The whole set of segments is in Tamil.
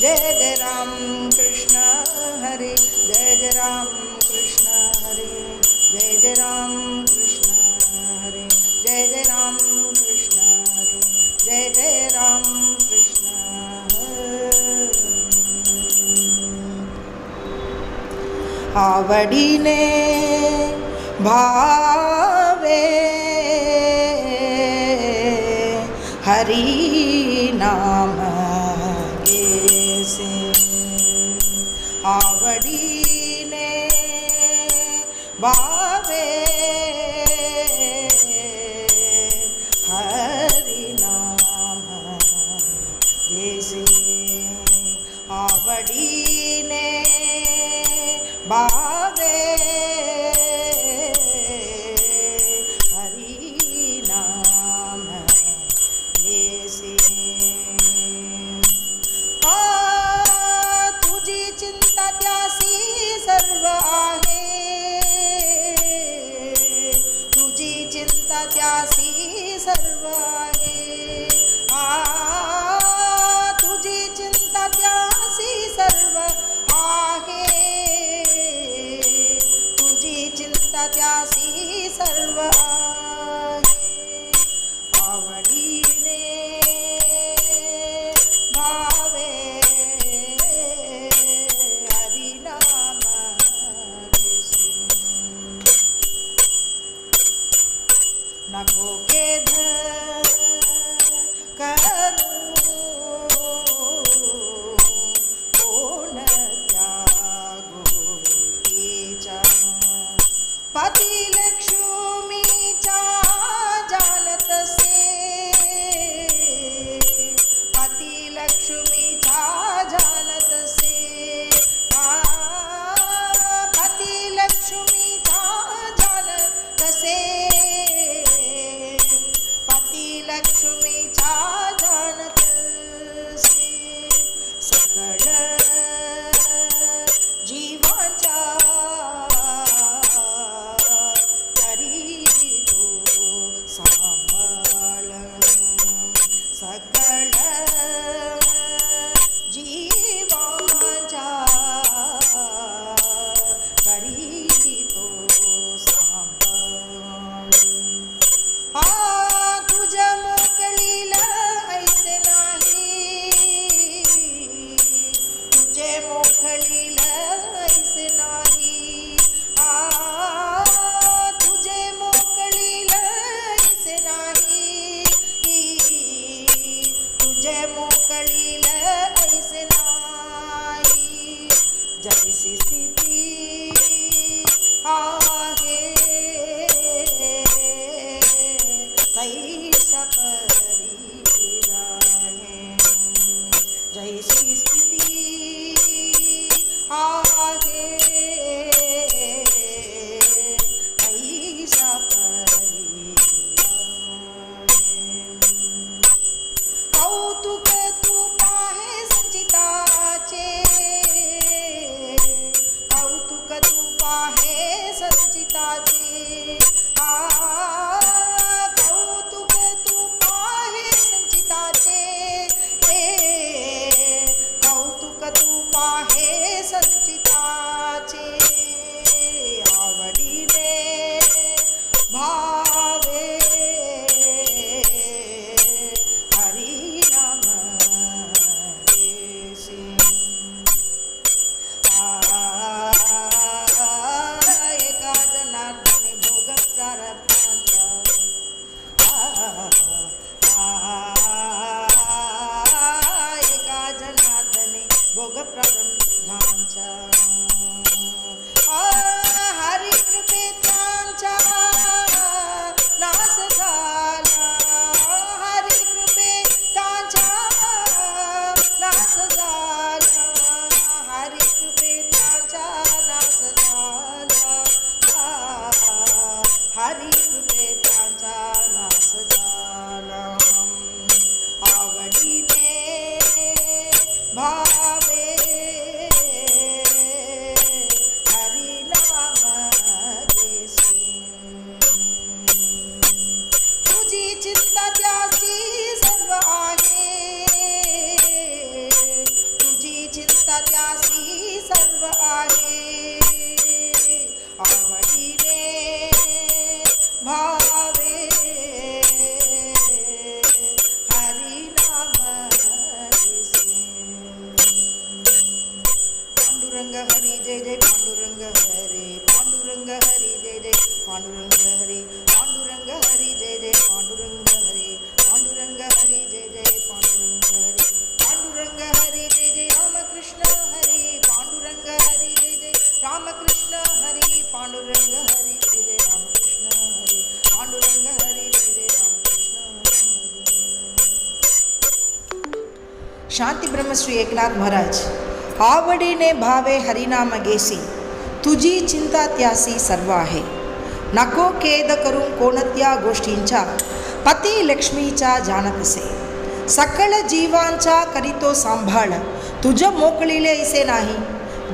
जय जय राम कृष्ण हरे, जय जय राम कृष्ण हरे, जय जय राम कृष्ण हरे, जय जय राम कृष्ण हरे, जय जय राम कृष्ण आवडीने भावे, हरी नाम। आवडीने भावे हरिनाम जैसे आवडीने बा नको केध कर para श्री एकनाथ महाराज आवड़ी ने भावे हरिनाम गेसी तुझी चिंता त्यासी सर्वा है नको खेद करून कोणत्या पति पती लक्ष्मीच्या जाणतसे सकळ जीवांच्या करीतो सांभाळ तुझं मोकळीले ऐसे नाही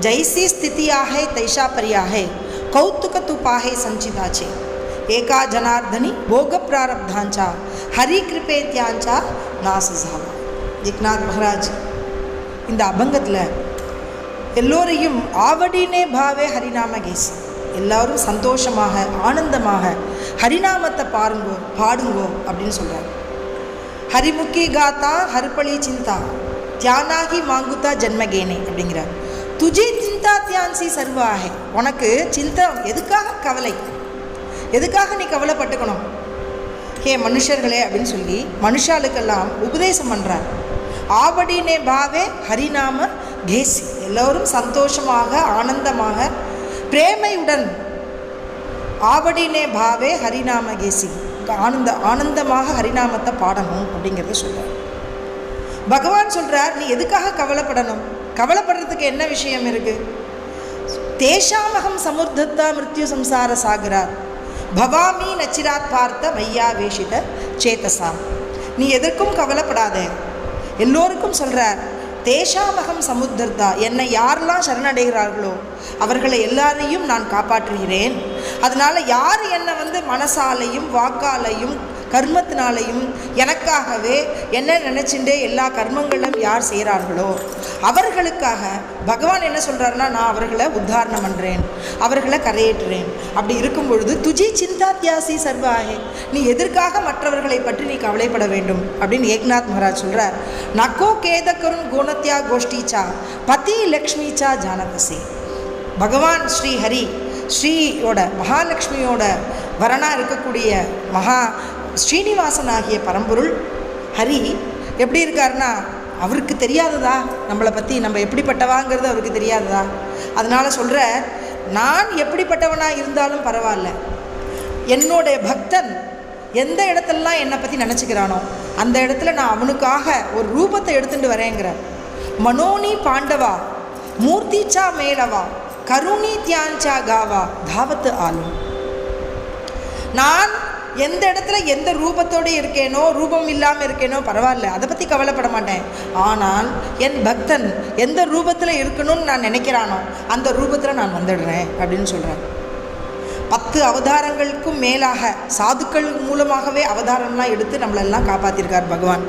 जैसी स्थिती आहे तैशापरी है कौतुक तू संचिताचे एका जनार्दनी भोगप्रारब्धांच्या हरिकृपे त्यांचा नास झाला एकनाथ महाराज இந்த அபங்கத்தில் எல்லோரையும் ஆவடினே பாவே ஹரிநாம கேஸ் எல்லாரும் சந்தோஷமாக ஆனந்தமாக ஹரிநாமத்தை பாருங்கோ பாடுங்கோ அப்படின்னு சொல்கிறார் ஹரிமுக்கி காத்தா ஹர்பளி சிந்தா தியானாகி மாங்குத்தா ஜென்மகேனே அப்படிங்கிறார். துஜி சிந்தா தியான்சி சர்வாகே. உனக்கு சிந்தா எதுக்காக கவலை? எதுக்காக நீ கவலைப்பட்டுக்கணும்? ஹே மனுஷர்களே அப்படின்னு சொல்லி மனுஷாளுக்கெல்லாம் உபதேசம் பண்ணுறார் ஆவடினே பாவே ஹரிநாம கேசி. எல்லோரும் சந்தோஷமாக ஆனந்தமாக பிரேமையுடன் ஆவடினே பாவே ஹரிநாம கேசி. ஆனந்த ஆனந்தமாக ஹரிநாமத்தை பாடணும் அப்படிங்கிறத சொல்கிறார் பகவான் சொல்கிறார் நீ எதுக்காக கவலைப்படணும்? கவலைப்படுறதுக்கு என்ன விஷயம் இருக்குது தேஷாமகம் சமுர்தத்தா மிருத்யு சம்சார சாகிறார் பவாமி நச்சிராத் பார்த்த மையா வேஷித சேதசா நீ எதற்கும் கவலைப்படாதே. எல்லோருக்கும் சொல்கிறார் தேஷாமகம் சமுத்திரதா என்னை யாரெல்லாம் சரணடைகிறார்களோ அவர்களை எல்லாரையும் நான் காப்பாற்றுகிறேன். அதனால் யார் என்னை வந்து மனசாலையும் வாக்காலையும் கர்மத்தினாலையும் எனக்காகவே என்ன நினச்சிண்டே எல்லா கர்மங்களும் யார் செய்கிறார்களோ அவர்களுக்காக பகவான் என்ன சொல்கிறாருன்னா நான் அவர்களை உத்தாரணம் பண்ணுறேன் அவர்களை கரையேற்றுறேன். அப்படி இருக்கும் பொழுது துஜி சிந்தாத்தியாசி சர்வாகே நீ எதற்காக மற்றவர்களை பற்றி நீ கவலைப்பட வேண்டும்? அப்படின்னு ஏக்நாத் மகாராஜ் சொல்கிறார் நக்கோ கேதக்கருண் குணத்யா கோஷ்டிச்சா பதி லக்ஷ்மிச்சா ஜானகசி பகவான் ஸ்ரீ ஹரி ஸ்ரீயோட மகாலட்சுமியோட வரனாக இருக்கக்கூடிய மகா ஸ்ரீனிவாசன் ஆகிய பரம்பொருள் ஹரி எப்படி இருக்காருன்னா அவருக்கு தெரியாததா? நம்மளை பற்றி நம்ம எப்படிப்பட்டவாங்கிறது அவருக்கு தெரியாததா? அதனால் சொல்கிற நான் எப்படிப்பட்டவனாக இருந்தாலும் பரவாயில்ல. என்னுடைய பக்தன் எந்த இடத்துலலாம் என்னை பற்றி நினச்சிக்கிறானோ அந்த இடத்துல நான் அவனுக்காக ஒரு ரூபத்தை எடுத்துட்டு வரேங்கிற மனோனி பாண்டவா மூர்த்திச்சா மேலவா கருணி தியான்ச்சா காவா தாவத்து ஆளும். நான் எந்த இடத்துல எந்த ரூபத்தோடு இருக்கேனோ ரூபம் இல்லாமல் இருக்கேனோ பரவாயில்ல அதை பற்றி கவலைப்பட மாட்டேன். ஆனால் என் பக்தன் எந்த ரூபத்தில் இருக்கணும்னு நான் நினைக்கிறானோ அந்த ரூபத்தில் நான் வந்துடுறேன் அப்படின்னு சொல்கிறேன் பத்து அவதாரங்களுக்கும் மேலாக சாதுக்கள் மூலமாகவே அவதாரம்லாம் எடுத்து நம்மளெல்லாம் காப்பாற்றிருக்கார் பகவான்.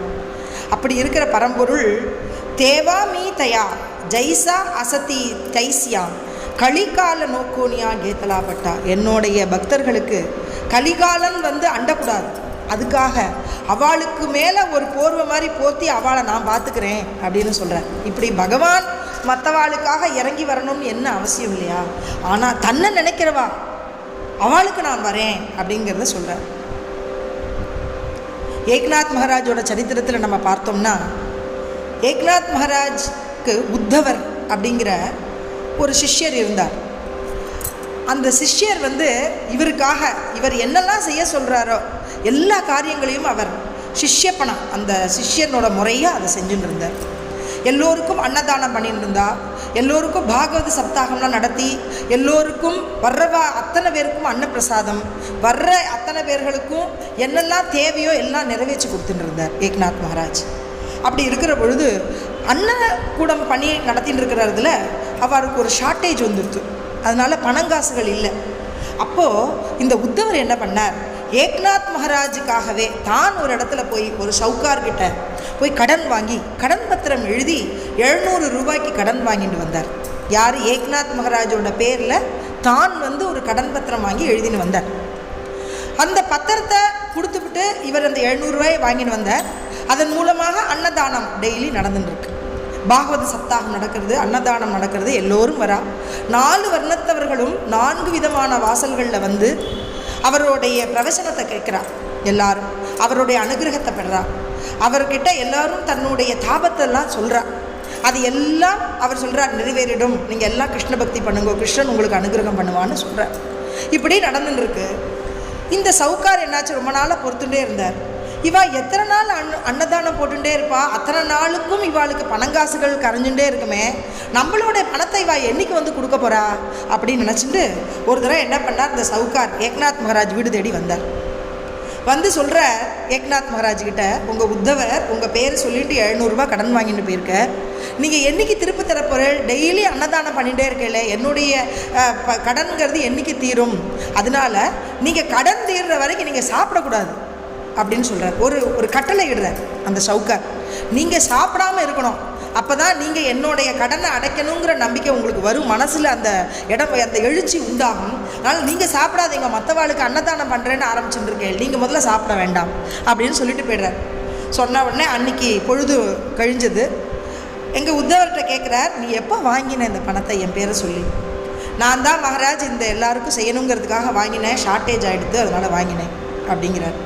அப்படி இருக்கிற பரம்பொருள் தேவா மீ தயா ஜைசா அசதி தைசியா கலிகால நோக்கோனியா கேத்தலாப்பட்டா என்னுடைய பக்தர்களுக்கு கலிகாலன் வந்து அண்டக்கூடாது. அதுக்காக அவளுக்கு மேலே ஒரு போர்வை மாதிரி போர்த்தி அவளை நான் பார்த்துக்கிறேன் அப்படின்னு சொல்கிறேன் இப்படி பகவான் மற்றவாளுக்காக இறங்கி வரணும்னு என்ன அவசியம் இல்லையா? ஆனால் தன்னை நினைக்கிறவா அவளுக்கு நான் வரேன் அப்படிங்கிறத சொல்கிறேன் ஏக்நாத் மகாராஜோட சரித்திரத்தில் நம்ம பார்த்தோம்னா ஏக்நாத் மகாராஜ்க்கு உத்தவர் அப்படிங்கிற ஒரு சிஷ்யர் இருந்தார். அந்த சிஷ்யர் வந்து இவருக்காக இவர் என்னெல்லாம் செய்ய சொல்கிறாரோ எல்லா காரியங்களையும் அவர் சிஷ்யப்பணம் அந்த சிஷ்யனோட முறையாக அதை செஞ்சுட்டு இருந்தார் எல்லோருக்கும் அன்னதானம் பண்ணிட்டு இருந்தா எல்லோருக்கும் பாகவத சப்தாகம்லாம் நடத்தி எல்லோருக்கும் வர்றவா அத்தனை பேருக்கும் அன்னப்பிரசாதம் வர்ற அத்தனை பேர்களுக்கும் என்னெல்லாம் தேவையோ எல்லாம் நிறைவேற்றி கொடுத்துட்டு இருந்தார் ஏக்நாத் மகாராஜ். அப்படி இருக்கிற பொழுது அன்னக்கூடம் பணி நடத்திட்டு இருக்கிறதுல அவருக்கு ஒரு ஷார்ட்டேஜ் வந்துடுது அதனால் பணங்காசுகள் இல்லை. அப்போது இந்த உத்தவர் என்ன பண்ணார்? ஏக்நாத் மகாராஜுக்காகவே தான் ஒரு இடத்துல போய் ஒரு சவுக்கார்கிட்ட போய் கடன் வாங்கி கடன் பத்திரம் எழுதி எழுநூறு ரூபாய்க்கு கடன் வாங்கிட்டு வந்தார். யார்? ஏக்நாத் மகாராஜோட பேரில் தான் வந்து ஒரு கடன் பத்திரம் வாங்கி எழுதின்னு வந்தார். அந்த பத்திரத்தை கொடுத்துவிட்டு இவர் அந்த எழுநூறுரூவாயை வாங்கிட்டு வந்தார். அதன் மூலமாக அன்னதானம் டெய்லி நடந்துட்டுருக்கு பாகவத சப்தாகம் நடக்கிறது அன்னதானம் நடக்கிறது எல்லோரும் வரா. நாலு வர்ணத்தவர்களும் நான்கு விதமான வாசல்களில் வந்து அவருடைய பிரவசனத்தை கேட்குறா. எல்லாரும் அவருடைய அனுகிரகத்தை பெறா. அவர்கிட்ட எல்லாரும் தன்னுடைய தாபத்தெல்லாம் சொல்கிறா அது எல்லாம் அவர் சொல்கிறார் நிறைவேறிடும். நீங்கள் எல்லாம் கிருஷ்ண பக்தி பண்ணுங்க. கிருஷ்ணன் உங்களுக்கு அனுகிரகம் பண்ணுவான்னு சொல்கிறார் இப்படி நடந்துன்னு இருக்கு. இந்த சவுக்கார் என்னாச்சு? ரொம்ப நாளாக பொறுத்துட்டே இருந்தார். இவா எத்தனை நாள் அன்ன அன்னதானம் போட்டுட்டே இருப்பா? அத்தனை நாளுக்கும் இவாளுக்கு பணங்காசுகள் கரைஞ்சுட்டே இருக்குமே. நம்மளோட பணத்தை இவா என்னைக்கு வந்து கொடுக்க போறா? அப்படின்னு நினச்சிட்டு ஒரு தடவை என்ன பண்ணார்? இந்த சவுக்கார் ஏக்நாத் மகாராஜ் வீடு தேடி வந்தார். வந்து சொல்கிற ஏக்நாத் மகாராஜ் கிட்ட உங்கள் உத்தவர் உங்கள் பேர் சொல்லிட்டு எழுநூறுபா கடன் வாங்கிட்டு போயிருக்க. நீங்கள் என்னைக்கு திருப்பி தரப்போறீள் டெய்லி அன்னதானம் பண்ணிகிட்டே இருக்கல என்னுடைய ப- கடன்கிறது என்னைக்கு தீரும்? அதனால நீங்கள் கடன் தீர்ற வரைக்கும் நீங்கள் சாப்பிடக்கூடாது. அப்படின்னு சொல்கிறார் ஒரு ஒரு கட்டளை இடுறார் அந்த சவுக்கார். நீங்கள் சாப்பிடாம இருக்கணும். அப்போ தான் நீங்கள் என்னுடைய கடனை அடைக்கணுங்கிற நம்பிக்கை உங்களுக்கு வரும். மனசில் அந்த இடம் அந்த எழுச்சி உண்டாகும். அதனால் நீங்கள் சாப்பிடாதீங்க. மற்றவாளுக்கு அன்னதானம் பண்ணுறேன்னு ஆரம்பிச்சுட்டுருக்கேன். நீங்கள் முதல்ல சாப்பிட வேண்டாம் அப்படின்னு சொல்லிட்டு போய்டுறார். சொன்ன உடனே அன்னைக்கு பொழுது கழிஞ்சது. எங்கள் உத்தவர்கிட்ட கேட்குறார் நீ எப்போ வாங்கின இந்த பணத்தை? என் பேரை சொல்லி. நான் தான் மகாராஜ் இந்த எல்லாருக்கும் செய்யணுங்கிறதுக்காக வாங்கினேன். ஷார்ட்டேஜ் ஆகிடுது அதனால் வாங்கினேன். அப்படிங்கிறார்.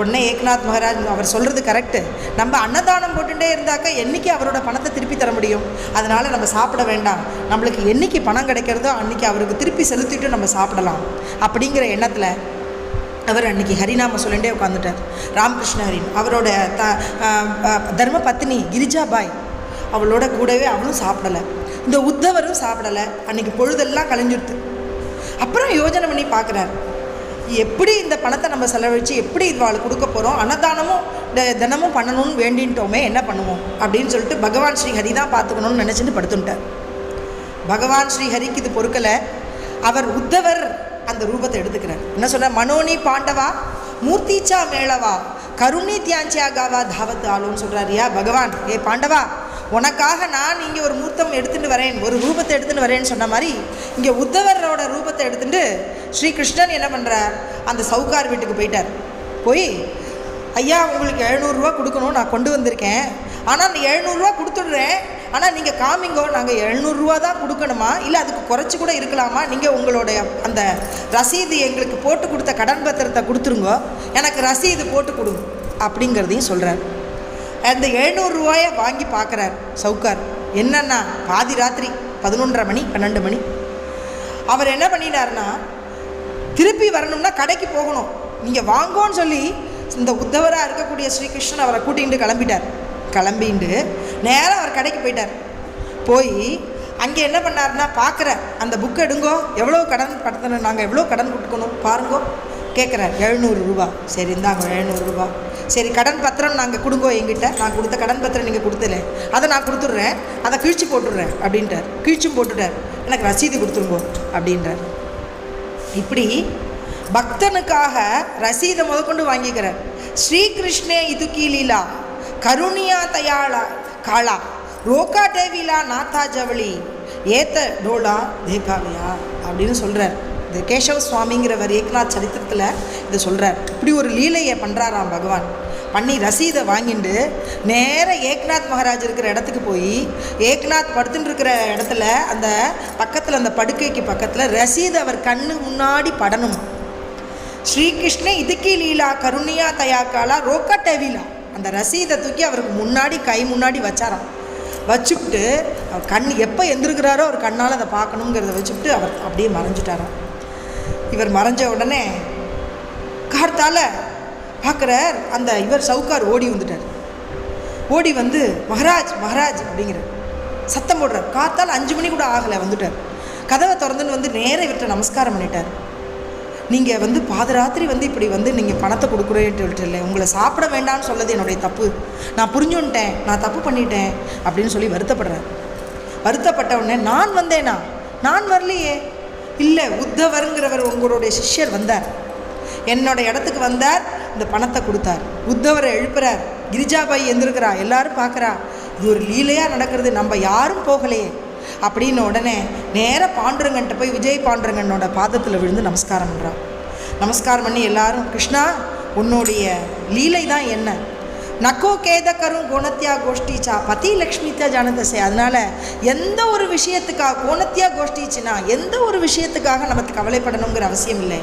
உடனே ஏக்நாத் மகாராஜ் அவர் சொல்கிறது கரெக்டு நம்ம அன்னதானம் போட்டுட்டே இருந்தாக்கா என்னைக்கு அவரோட பணத்தை திருப்பி தர முடியும்? அதனால் நம்ம சாப்பிட வேண்டாம். நம்மளுக்கு என்னைக்கு பணம் கிடைக்கிறதோ அன்னைக்கு அவருக்கு திருப்பி செலுத்திட்டு நம்ம சாப்பிடலாம். அப்படிங்கிற எண்ணத்தில் அவர் அன்னைக்கு ஹரிநாம சொல்லிட்டே உட்காந்துட்டார் ராமகிருஷ்ண ஹரின் அவரோட த தர்ம பத்னி கிரிஜாபாய் அவளோட கூடவே அவளும் சாப்பிடலை. இந்த உத்தவரும் சாப்பிடலை. அன்னைக்கு பொழுதெல்லாம் கலைஞ்சிருத்து அப்புறம் யோஜனை பண்ணி பார்க்குறாரு. எப்படி இந்த பணத்தை நம்ம செலவழித்து எப்படி இவாளுக்கு கொடுக்க போகிறோம் அன்னதானமும் த- தினமும் பண்ணணும்னு வேண்டின்ட்டோமே என்ன பண்ணுவோம்? அப்படின்னு சொல்லிட்டு பகவான் ஸ்ரீஹரி தான் பார்த்துக்கணும்னு நினச்சிட்டு படுத்துட்டார். பகவான் ஸ்ரீஹரிக்கு இது பொறுக்கலை. அவர் உத்தவர் அந்த ரூபத்தை எடுத்துக்கிறார். என்ன சொல்ற? மனோனி பாண்டவா மூர்த்திச்சா மேளவா கருணி தியாஞ்சியாகாவா தாவத் ஆளுன்னு சொல்கிறாரியா பகவான். ஏ பாண்டவா உனக்காக நான் இங்கே ஒரு மூர்த்தம் எடுத்துகிட்டு வரேன் ஒரு ரூபத்தை எடுத்துகிட்டு வரேன்னு சொன்ன மாதிரி இங்கே உத்தவரோட ரூபத்தை எடுத்துகிட்டு ஸ்ரீகிருஷ்ணன் என்ன பண்ணுறார் அந்த சவுக்கார் வீட்டுக்கு போயிட்டார். போய் ஐயா உங்களுக்கு எழுநூறுரூவா கொடுக்கணும் நான் கொண்டு வந்திருக்கேன். ஆனால் அந்த எழுநூறுரூவா கொடுத்துடுறேன். ஆனால் நீங்கள் காமிங்கோ நாங்கள் எழுநூறுரூவா தான் கொடுக்கணுமா? இல்லை அதுக்கு குறைச்சி கூட இருக்கலாமா? நீங்கள் உங்களுடைய அந்த ரசீது எங்களுக்கு போட்டு கொடுத்த கடன் பத்திரத்தை கொடுத்துருங்கோ. எனக்கு ரசீது போட்டு கொடுங்க அப்படிங்கிறதையும் சொல்கிறார் அந்த எழுநூறுரூவாயை வாங்கி பார்க்குறார் சவுக்கார் என்னன்னா பாதி ராத்திரி பதினொன்றரை மணி பன்னெண்டு மணி. அவர் என்ன பண்ணினார்னா திருப்பி வரணும்னா கடைக்கு போகணும். நீங்கள் வாங்கோன்னு சொல்லி இந்த உத்தவராக இருக்கக்கூடிய ஸ்ரீகிருஷ்ணன் அவரை கூட்டிகிட்டு கிளம்பிட்டார். கிளம்பிண்டு நேராக அவர் கடைக்கு போயிட்டார். போய் அங்கே என்ன பண்ணாருன்னா பார்க்குற அந்த புக் எடுங்கோ எவ்வளோ கடன் படுத்தணும் நாங்கள் எவ்வளோ கடன் கொடுக்கணும் பாருங்கோ. கேட்குறேன் எழுநூறு ரூபா. சரி இந்தாங்க எழுநூறு ரூபா. சரி கடன் பத்திரம் நாங்கள் கொடுங்கோ எங்கிட்ட நான் கொடுத்த கடன் பத்திரம் நீங்கள் கொடுத்தல அதை நான் கொடுத்துட்றேன். அதை கிழிச்சு போட்டுடுறேன் அப்படின்ட்டார் கிழிச்சும் போட்டுட்டார். எனக்கு ரசீது கொடுத்துருங்கோ அப்படின்றார். இப்படி பக்தனுக்காக ரசீதை முதற்கொண்டு வாங்கிக்கிறார். ஸ்ரீகிருஷ்ணே இதுக்கி லீலா கருணியா தயாளா காளா ரோகா டேவிலா நாத்தா ஜவளி ஏத்த டோலா தேகாவியா அப்படின்னு சொல்கிறார் இது கேசவ சுவாமிங்கிறவர் ஏக்நாத் சரித்திரத்தில் இதை சொல்கிறார் இப்படி ஒரு லீலையை பண்ணுறாராம் பகவான். பண்ணி ரசீதை வாங்கிட்டு நேர ஏக்நாத் மகாராஜ் இருக்கிற இடத்துக்கு போய் ஏக்நாத் படுத்துட்டு இருக்கிற இடத்துல அந்த பக்கத்தில் அந்த படுக்கைக்கு பக்கத்தில் ரசீது அவர் கண்ணு முன்னாடி படணும். ஸ்ரீகிருஷ்ண இதுக்கி லீலா கருணியா தயாக்காலா ரோக்கா டெவிலா அந்த ரசீதை தூக்கி அவருக்கு முன்னாடி கை முன்னாடி வச்சாராம். வச்சுக்கிட்டு கண் எப்போ எந்திருக்கிறாரோ அவர் கண்ணால் அதை பார்க்கணுங்கிறத வச்சுக்கிட்டு அவர் அப்படியே மறைஞ்சிட்டாராம். இவர் மறைஞ்ச உடனே கார்த்தால் பார்க்குறார் அந்த இவர் சவுக்கார் ஓடி வந்துட்டார். ஓடி வந்து மகாராஜ் மகாராஜ் அப்படிங்கிறார். சத்தம் போடுறார். காத்தால் அஞ்சு மணி கூட ஆகலை வந்துட்டார். கதவை திறந்துன்னு வந்து நேராக இவர்கிட்ட நமஸ்காரம் பண்ணிட்டார். நீங்கள் வந்து பாதராத்திரி வந்து இப்படி வந்து நீங்கள் பணத்தை கொடுக்குறேன்னு சொல்லிட்டு இல்லை உங்களை சாப்பிட வேண்டாம்னு சொல்லது என்னுடைய தப்பு. நான் புரிஞ்சுன்ட்டேன் நான் தப்பு பண்ணிட்டேன் அப்படின்னு சொல்லி வருத்தப்படுறேன் வருத்தப்பட்ட உடனே நான் வந்தேனா? நான் வரலையே. இல்லை உத்தவருங்கிறவர் உங்களுடைய சிஷ்யர் வந்தார். என்னோட இடத்துக்கு வந்தார் இந்த பணத்தை கொடுத்தார். உத்தவரை எழுப்புறார். கிரிஜாபாய் எந்திருக்கிறா எல்லாரும் பார்க்குறா. இது ஒரு லீலையாக நடக்கிறது நம்ம யாரும் போகலையே. அப்படின்னு உடனே நேராக பாண்டுரங்கன்ட்ட போய் விஜய் பாண்டுரங்கனோட பாதத்தில் விழுந்து நமஸ்காரம் பண்ணுறான் நமஸ்காரம் பண்ணி எல்லாரும் கிருஷ்ணா உன்னுடைய லீலை தான் என்ன? நக்கோ கேதக்கரும் கோணத்தியா கோஷ்டிச்சா பதி லக்ஷ்மித்யா ஜானதசே. அதனால் எந்த ஒரு விஷயத்துக்காக கோணத்தியா கோஷ்டிச்சுனா எந்த ஒரு விஷயத்துக்காக நமக்கு கவலைப்படணுங்கிற அவசியம் இல்லை.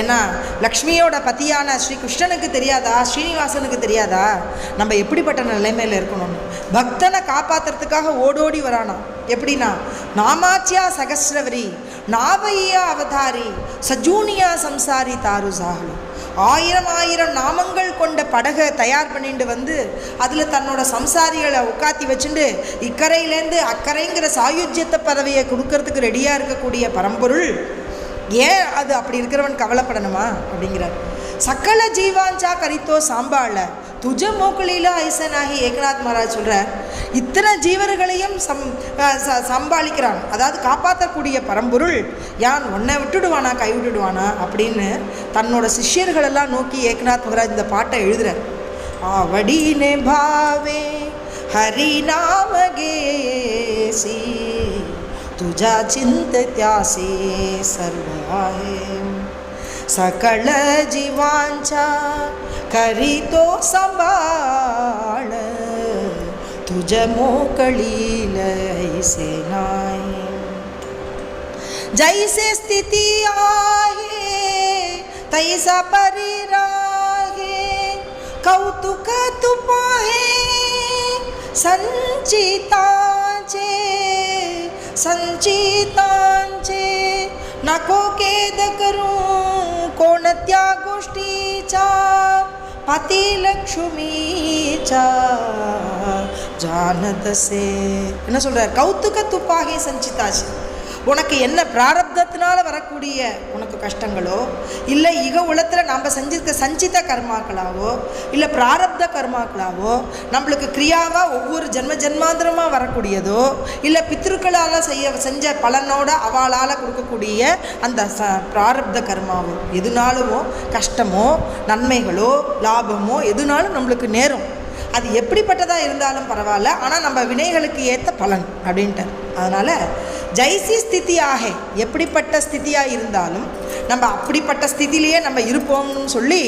ஏன்னா லக்ஷ்மியோட பத்தியான ஸ்ரீ கிருஷ்ணனுக்கு தெரியாதா ஸ்ரீனிவாசனுக்கு தெரியாதா? நம்ம எப்படிப்பட்ட நிலைமையில் இருக்கணும்னு பக்தனை காப்பாற்றுறதுக்காக ஓடோடி வரானா? எப்படின்னா நாமாச்சியா சகஸ்ரவரி நாவையா அவதாரி சஜூனியா சம்சாரி தாரு சாகலும் ஆயிரம் ஆயிரம் நாமங்கள் கொண்ட படகை தயார் பண்ணிட்டு வந்து அதில் தன்னோட சம்சாரிகளை உட்காத்தி வச்சுட்டு இக்கரையிலேருந்து அக்கறைங்கிற சாயுஜ்யத்தை பதவியை கொடுக்கறதுக்கு ரெடியாக இருக்கக்கூடிய பரம்பொருள் ஏன் அது அப்படி இருக்கிறவன் கவலைப்படணுமா? அப்படிங்கிறார். சக்கல ஜீவாஞ்சா கரித்தோ சாம்பாள துஜ மோக்குலியில் ஐசனாகி ஏகநாத் மகாராஜ் சொல்கிறார் இத்தனை ஜீவர்களையும் சம் சம்பாளிக்கிறான் அதாவது காப்பாற்றக்கூடிய பரம்பொருள் யான் ஒன்றை விட்டுடுவானா கை விட்டுடுவானா அப்படின்னு தன்னோட சிஷ்யர்களெல்லாம் நோக்கி ஏகநாத் மகாராஜ் இந்த பாட்டை எழுதுகிறார் ஆவடினே பாவே ஹரி நாமகேசி துஜா சிந்தத்யாசே சர்வாயே சகல ஜீவாஞ்சா जीवांच्या करीतो सांभाळ तुझ मोकळील लैसे नाही जैसे स्थिती आहे तैसा परिराहे कौतुक तू पाहे संचिताचे संचितांचे नको केद करू कोणत्या गोष्टीचा பதிலக்ஷ்மிச்சா ஜானதசே என்ன சொல்கிறார் கௌத்துக துப்பாகி சஞ்சிதாச்சு. உனக்கு என்ன பிராரப்தத்தினால வரக்கூடிய உனக்கு கஷ்டங்களோ இல்லை இக உலகத்தில் நாம் செஞ்சிருக்க சஞ்சித கர்மாக்களாவோ இல்லை பிராரப்த கர்மாக்களாவோ நம்மளுக்கு கிரியாவாக ஒவ்வொரு ஜென்ம ஜென்மாந்திரமாக வரக்கூடியதோ இல்லை பித்ருக்களால் செய்ய செஞ்ச பலனோட அவளால் கொடுக்கக்கூடிய அந்த ச பிராரப்த கர்மாவோ எதுனாலுமோ கஷ்டமோ நன்மைகளோ லாபமோ எதுனாலும் நம்மளுக்கு நேரும். அது எப்படிப்பட்டதாக இருந்தாலும் பரவாயில்ல ஆனால் நம்ம வினைகளுக்கு ஏற்ற பலன் அப்படின்ட்டு அதனால் ஜெய்சி ஸ்திதியாக. எப்படிப்பட்ட ஸ்திதியாக இருந்தாலும் நம்ம அப்படிப்பட்ட ஸ்திதியிலேயே நம்ம இருப்போம்னு சொல்லி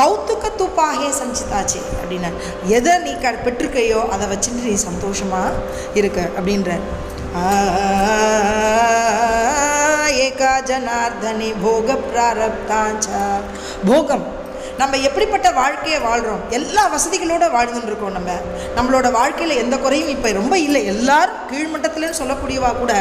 கௌத்துக்க தூப்பாகே சஞ்சிதாச்சு அப்படின்னா எதை நீ க பெற்றிருக்கையோ அதை வச்சுட்டு நீ சந்தோஷமாக இருக்க அப்படின்ற. ஏகா ஜனார்தனி போக பிராரப்தாச்சா போகம். நம்ம எப்படிப்பட்ட வாழ்க்கையை வாழ்கிறோம் எல்லா வசதிகளோடு வாழ்ந்துட்டு இருக்கோம் நம்ம. நம்மளோட வாழ்க்கையில் எந்த குறையும் இப்போ ரொம்ப இல்லை. எல்லாரும் கீழ்மட்டத்துலன்னு சொல்லக்கூடியவா கூட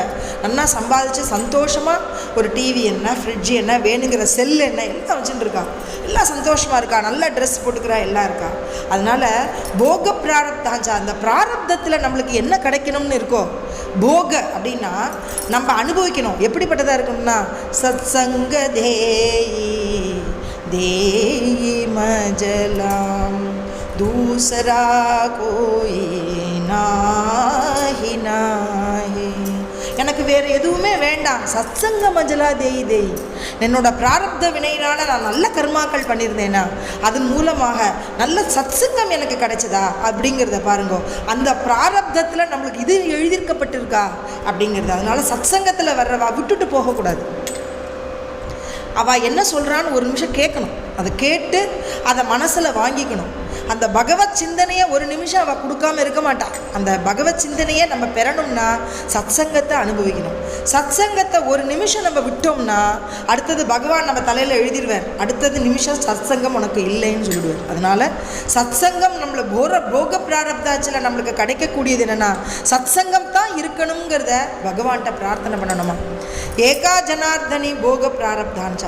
நல்லா சம்பாதிச்சு சந்தோஷமாக ஒரு டிவி என்ன ஃப்ரிட்ஜ் என்ன வேணுங்கிற செல் என்ன எல்லாம் வச்சுட்டு இருக்கா. எல்லாம் சந்தோஷமாக இருக்கா? நல்ல ட்ரெஸ் போட்டுக்கிறா? எல்லாம் இருக்கா? அதனால் போக பிராரப்தாஞ்சா அந்த பிராரப்தத்தில் நம்மளுக்கு என்ன கிடைக்கணும்னு இருக்கோ போக அப்படின்னா நம்ம அனுபவிக்கணும். எப்படிப்பட்டதாக இருக்கணும்னா சத் சங்க தேயி देई मजलाम दूसरा कोई नाही नाही எனக்கு வேறு எதுவுமே வேண்டாம் சத்சங்க மஜலா தேய் தேய் என்னோட பிராரப்த வினையினால நான் நல்ல கர்மாக்கள் பண்ணியிருந்தேனா அதன் மூலமாக நல்ல சத்சங்கம் எனக்கு கிடைச்சதா அப்படிங்கிறத பாருங்க அந்த பிராரப்தத்தில் நம்மளுக்கு இது எழுதியிருக்கப்பட்டிருக்கா அப்படிங்கிறது அதனால சத்சங்கத்தில் வர்றவா விட்டுட்டு போகக்கூடாது அவள் என்ன சொல்கிறான்னு ஒரு நிமிஷம் கேட்கணும். அதை கேட்டு அதை மனசில் வாங்கிக்கணும். அந்த பகவத் சிந்தனையை ஒரு நிமிஷம் அவள் கொடுக்காம இருக்க மாட்டாள் அந்த பகவத் சிந்தனையை நம்ம பெறணும்னா சத்சங்கத்தை அனுபவிக்கணும். சத்சங்கத்தை ஒரு நிமிஷம் நம்ம விட்டோம்னா அடுத்தது பகவான் நம்ம தலையில் எழுதிடுவார். அடுத்தது நிமிஷம் சத்சங்கம் உனக்கு இல்லைன்னு சொல்லிடுவார். அதனால் சத்சங்கம் நம்மளை போர போக பிராரப்தாச்சில் நம்மளுக்கு கிடைக்கக்கூடியது என்னென்னா சத்சங்கம் தான் இருக்கணுங்கிறத பகவான்கிட்ட பிரார்த்தனை பண்ணணுமா? ஏகா ஜனார்தனி போக பிராரப்தான்ச்சா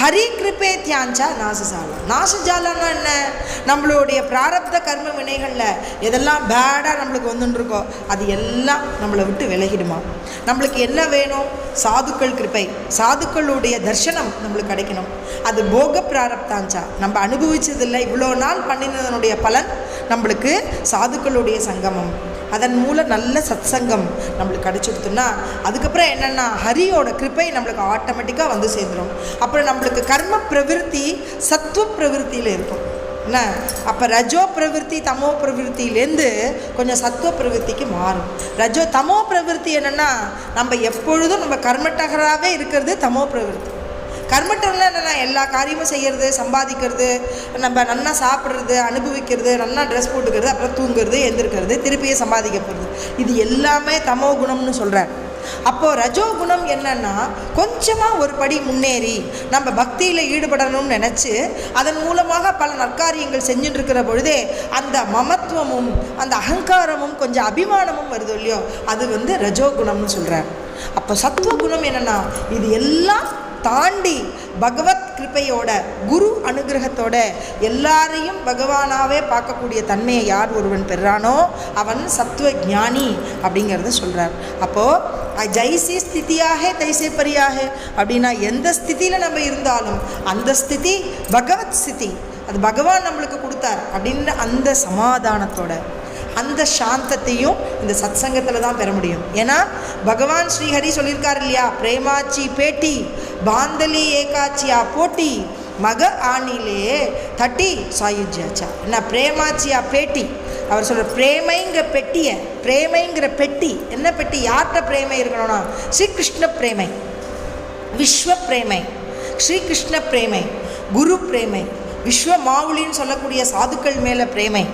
ஹரி கிருபே தியான்ச்சா நாசஜாலா நாசஜாலம்னா என்ன? நம்மளுடைய பிராரப்த கர்ம வினைகளில் எதெல்லாம் பேடாக நம்மளுக்கு வந்துட்டுருக்கோ அது எல்லாம் நம்மளை விட்டு விலகிடுமா? நம்மளுக்கு என்ன வேணும்? சாதுக்கள் கிருபை. சாதுக்களுடைய தர்சனம் நம்மளுக்கு கிடைக்கணும். அது போக பிராரப்தான்ச்சா நம்ம அனுபவிச்சதில்லை. இவ்வளோ நாள் பண்ணினதனுடைய பலன் நம்மளுக்கு சாதுக்களுடைய சங்கமம். அதன் மூலம் நல்ல சத்சங்கம் நம்மளுக்கு கிடச்சிடுத்துன்னா அதுக்கப்புறம் என்னென்னா ஹரியோட கிருப்பை நம்மளுக்கு ஆட்டோமேட்டிக்காக வந்து சேர்ந்துடும் அப்புறம் நம்மளுக்கு கர்ம பிரவிற்த்தி சத்துவ பிரவிற்த்தியில் இருக்கும். என்ன? அப்போ ரஜோ பிரவிற்த்தி தமோ பிரவிற்த்தியிலேருந்து கொஞ்சம் சத்துவ பிரவிற்த்திக்கு மாறும். ரஜோ தமோ பிரவிற்த்தி என்னென்னா நம்ம எப்பொழுதும் நம்ம கர்மட்டகராகவே இருக்கிறது தமோ பிரவிற்த்தி. கர்மட்டம்னா என்னென்னா எல்லா காரியமும் செய்கிறது சம்பாதிக்கிறது நம்ம நல்லா சாப்பிட்றது அனுபவிக்கிறது நல்லா ட்ரெஸ் போட்டுக்கிறது அப்புறம் தூங்குறது எந்திருக்கிறது திருப்பியே சம்பாதிக்க போகிறது இது எல்லாமே தமோ குணம்னு சொல்கிறார் அப்போது ரஜோ குணம் என்னன்னா கொஞ்சமாக ஒரு படி முன்னேறி நம்ம பக்தியில் ஈடுபடணும்னு நினச்சி அதன் மூலமாக பல நற்காரியங்கள் செஞ்சுட்டு இருக்கிற பொழுதே அந்த மமத்துவமும் அந்த அகங்காரமும் கொஞ்சம் அபிமானமும் வருது இல்லையோ அது வந்து ரஜோ குணம்னு சொல்கிறார் அப்போ சத்துவ குணம் என்னென்னா இது எல்லாம் தாண்டி பகவத் கிருபையோட குரு அனுகிரகத்தோட எல்லாரையும் பகவானாவே பார்க்கக்கூடிய தன்மையை யார் ஒருவன் பெறானோ அவன் சத்துவ ஞானி அப்படிங்கிறத சொல்கிறார் அப்போது ஜெய்சி ஸ்திதியாக தைசே பரியாக அப்படின்னா எந்த ஸ்திதியில் நம்ம இருந்தாலும் அந்த ஸ்திதி பகவத் ஸ்திதி. அது பகவான் நம்மளுக்கு கொடுத்தார் அப்படின்ற அந்த சமாதானத்தோட. அந்த சாந்தத்தையும் இந்த சத்சங்கத்தில் தான் பெற முடியும். ஏன்னா பகவான் ஸ்ரீஹரி சொல்லியிருக்கார் இல்லையா? பிரேமாச்சி பேட்டி பாந்தலி ஏகாச்சியா போட்டி மக ஆணிலே தட்டி சாயுஜ்யாச்சா. என்ன பிரேமாச்சியா பேட்டி. அவர் சொல்கிற பிரேமைங்கிற பெட்டியை பிரேமைங்கிற பெட்டி. என்ன பெட்டி? யார்கிட்ட பிரேமை இருக்கணும்னா ஸ்ரீகிருஷ்ண பிரேமை. விஸ்வ பிரேமை. ஸ்ரீகிருஷ்ண பிரேமை. குரு பிரேமை. விஸ்வ மாவுளின்னு சொல்லக்கூடிய சாதுக்கள் மேலே பிரேமை.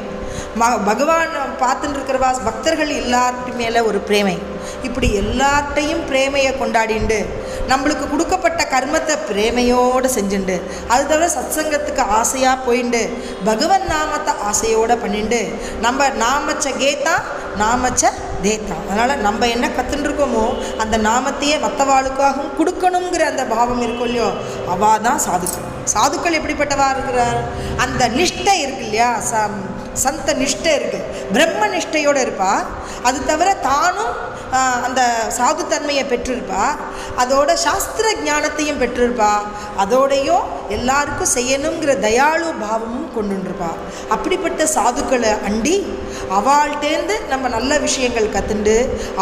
ம பகவான் பார்த்துட்டு இருக்கிறவா பக்தர்கள் எல்லார்ட்டு மேலே ஒரு பிரேமை. இப்படி எல்லார்ட்டையும் பிரேமையை கொண்டாடிண்டு நம்மளுக்கு கொடுக்கப்பட்ட கர்மத்தை பிரேமையோடு செஞ்சுண்டு அது தவிர சத்சங்கத்துக்கு ஆசையாக போயிண்டு பகவன் நாமத்தை ஆசையோடு பண்ணிண்டு நம்ம நாமச்ச கேத்தா நாமச்ச தேத்தா. அதனால் நம்ம என்ன கற்றுருக்கோமோ அந்த நாமத்தையே மற்றவாளுக்காகவும் கொடுக்கணுங்கிற அந்த பாவம் இருக்கும் இல்லையோ அவா தான் சாதுக்கள். சாதுக்கள் எப்படிப்பட்டவா இருக்கிறார்? அந்த நிஷ்டை இருக்கு இல்லையா ச சந்த நிஷ்டை இருக்குது பிரம்ம நிஷ்டையோடு இருப்பா. அது தவிர தானும் அந்த சாதுத்தன்மையை பெற்றிருப்பா. அதோட சாஸ்திர ஞானத்தையும் பெற்றிருப்பா. அதோடையும் எல்லாருக்கும் செய்யணுங்கிற தயாளு பாவமும் கொண்டுருப்பா. அப்படிப்பட்ட சாதுக்களை அண்டி அவள்கிட்டேருந்து நம்ம நல்ல விஷயங்கள் கற்றுண்டு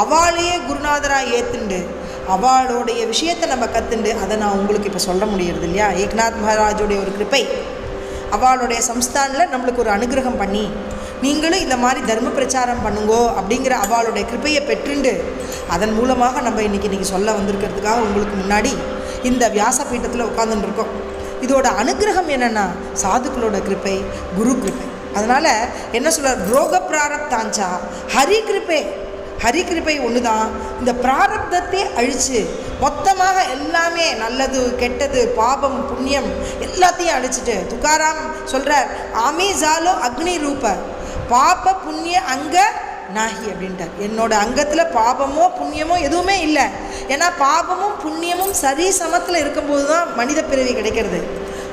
அவளையே குருநாதராக ஏற்றுண்டு அவளுடைய விஷயத்தை நம்ம கற்றுண்டு அதை நான் உங்களுக்கு இப்போ சொல்ல முடியறது இல்லையா ஏக்நாத் மகாராஜுடைய ஒரு கிருப்பை. அவளுடைய சம்ஸ்தானில் நம்மளுக்கு ஒரு அனுகிரகம் பண்ணி நீங்களும் இந்த மாதிரி தர்ம பிரச்சாரம் பண்ணுங்கோ அப்படிங்கிற அவளுடைய கிருப்பையை பெற்றுண்டு அதன் மூலமாக நம்ம இன்றைக்கி இன்றைக்கி சொல்ல வந்திருக்கிறதுக்காக உங்களுக்கு முன்னாடி இந்த வியாச பீட்டத்தில் இருக்கோம் இதோட அனுகிரகம் என்னென்னா சாதுக்களோட கிருப்பை குரு கிருப்பை அதனால் என்ன சொல்கிறார் ரோக பிராரப்தாஞ்சா ஹரி கிருப்பே ஹரிகிருபை ஒன்று தான் இந்த பிராரப்தத்தை அழித்து மொத்தமாக எல்லாமே நல்லது கெட்டது பாபம் புண்ணியம் எல்லாத்தையும் அழிச்சிட்டு துக்காராம் சொல்கிறார் அமேசாலோ அக்னி ரூப. பாப புண்ணிய அங்க நாகி அப்படின்ட்டார். என்னோட அங்கத்தில் பாபமோ புண்ணியமோ எதுவுமே இல்லை. ஏன்னா பாபமும் புண்ணியமும் சரி சமத்தில் இருக்கும்போது தான் மனித பிறவி கிடைக்கிறது.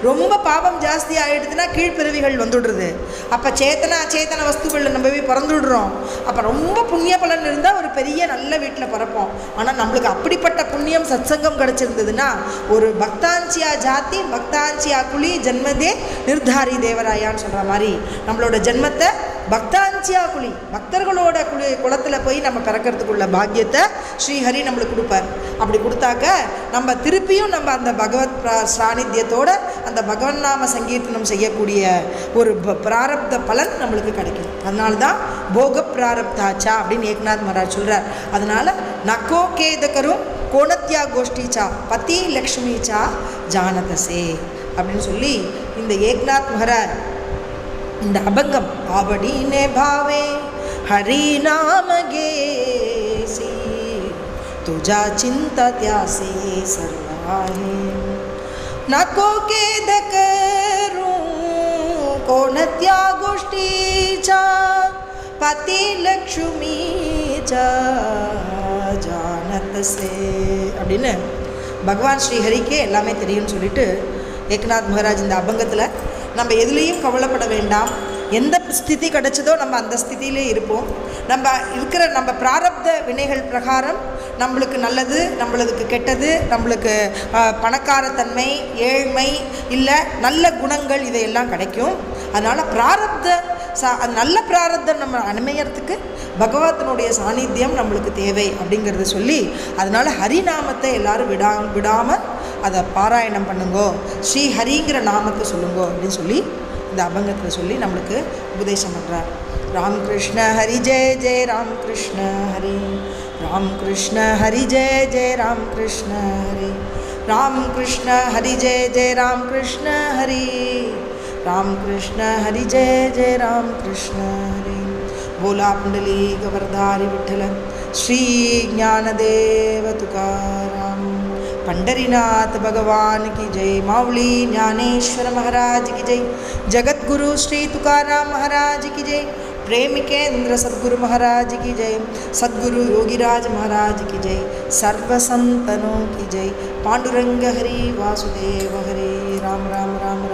ரொம்ப பாபம் ஜாஸ்தி ஆகிடுதுன்னா கீழ்ப்பிறவிகள் வந்துடுறது. அப்போ சேத்தன அச்சேத்தன வஸ்துகளில் நம்ம போய் பிறந்துடுறோம். அப்போ ரொம்ப புண்ணிய பலன் இருந்தால் ஒரு பெரிய நல்ல வீட்டில் பிறப்போம். ஆனால் நம்மளுக்கு அப்படிப்பட்ட புண்ணியம் சத்சங்கம் கிடச்சிருந்ததுன்னா ஒரு பக்தாஞ்சியா ஜாதி பக்தாஞ்சியா குழி ஜென்மதே நிர்தாரி தேவராயான்னு சொல்கிற மாதிரி நம்மளோட ஜென்மத்தை பக்தாஞ்சியா குழி. பக்தர்களோட குழி குளத்தில் போய் நம்ம பிறக்கிறதுக்குள்ள பாக்கியத்தை ஸ்ரீஹரி நம்மளுக்கு கொடுப்பார். அப்படி கொடுத்தாக்க நம்ம திருப்பியும் நம்ம அந்த பகவத் பிரா- சாநித்தியத்தோட அந்த பகவன் நாம சங்கீர்த்தனம் செய்யக்கூடிய ஒரு ப- பிராரப்த பலன் நம்மளுக்கு கிடைக்கும். அதனால தான் போக பிராரப்தாச்சா அப்படின்னு ஏக்நாத் மகாராஜ் சொல்கிறார் அதனால் நக்கோ கேதகரும் கோணத்யா கோஷ்டிச்சா பதி லக்ஷ்மிச்சா ஜானதசே அப்படின்னு சொல்லி இந்த ஏக்நாத் மகாராஜ் இந்த அபங்கம் ஆவடீனே பாவே ஹரி நாம கேசி तुझा चिंता त्यासे सर्व आहे नको केद करू कोणत्या गोष्टीच्या पती लक्ष्मीच्या जानतसे அப்படின்னு பகவான் ஸ்ரீஹரிக்கே எல்லாமே தெரியும்னு சொல்லிட்டு ஏக்நாத் மகாராஜ் இந்த அபங்கத்தில் நம்ம எதுலேயும் கவலைப்பட வேண்டாம். எந்த ஸ்திதி கிடச்சதோ நம்ம அந்த ஸ்திதியிலே இருப்போம். நம்ம இருக்கிற நம்ம பிராரப்த வினைகள் பிரகாரம் நம்மளுக்கு நல்லது நம்மளுக்கு கெட்டது நம்மளுக்கு பணக்காரத்தன்மை ஏழ்மை இல்லை நல்ல குணங்கள் இதையெல்லாம் கிடைக்கும். அதனால் பிராரப்த சா அது நல்ல பிராரத்தம் நம்ம அனுமையறதுக்கு பகவத்தினுடைய சாநித்தியம் நம்மளுக்கு தேவை அப்படிங்கிறத சொல்லி அதனால் ஹரிநாமத்தை எல்லாரும் விடா விடாமல் அதை பாராயணம் பண்ணுங்கோ. ஸ்ரீ ஹரிங்கிற நாமத்தை சொல்லுங்கோ அப்படின்னு சொல்லி இந்த அபங்கத்தில் சொல்லி நம்மளுக்கு உபதேசம் பண்ணுறார் ராம்கிருஷ்ண ஹரி ஜெய ஜெய ராம்கிருஷ்ண ஹரி. ராம் ராம்கிருஷ்ண ஹரி ஜெய ஜெய ராம்கிருஷ்ண ஹரி. ராம் கிருஷ்ண ஹரி ஜெய ஜெய ராம்கிருஷ்ண ஹரி. ராம் ராம்கிருஷ்ண ஹரி ஜெய ஜெய ராம்கிருஷ்ண ஹரி. போலா குண்டலி கவர்தாரி விட்டல ஸ்ரீ ஞானதேவ துகார். पंढरीनाथ भगवान की जय मावली ज्ञानेश्वर महाराज की जय जगद्गुरु श्री तुकाराम महाराज की जय प्रेम केन्द्र सद्गुरु महाराज की जय सद्गुरु योगीराज महाराज की जय सर्वसंतनों की जय पांडुरंग हरि वासुदेव हरे राम राम राम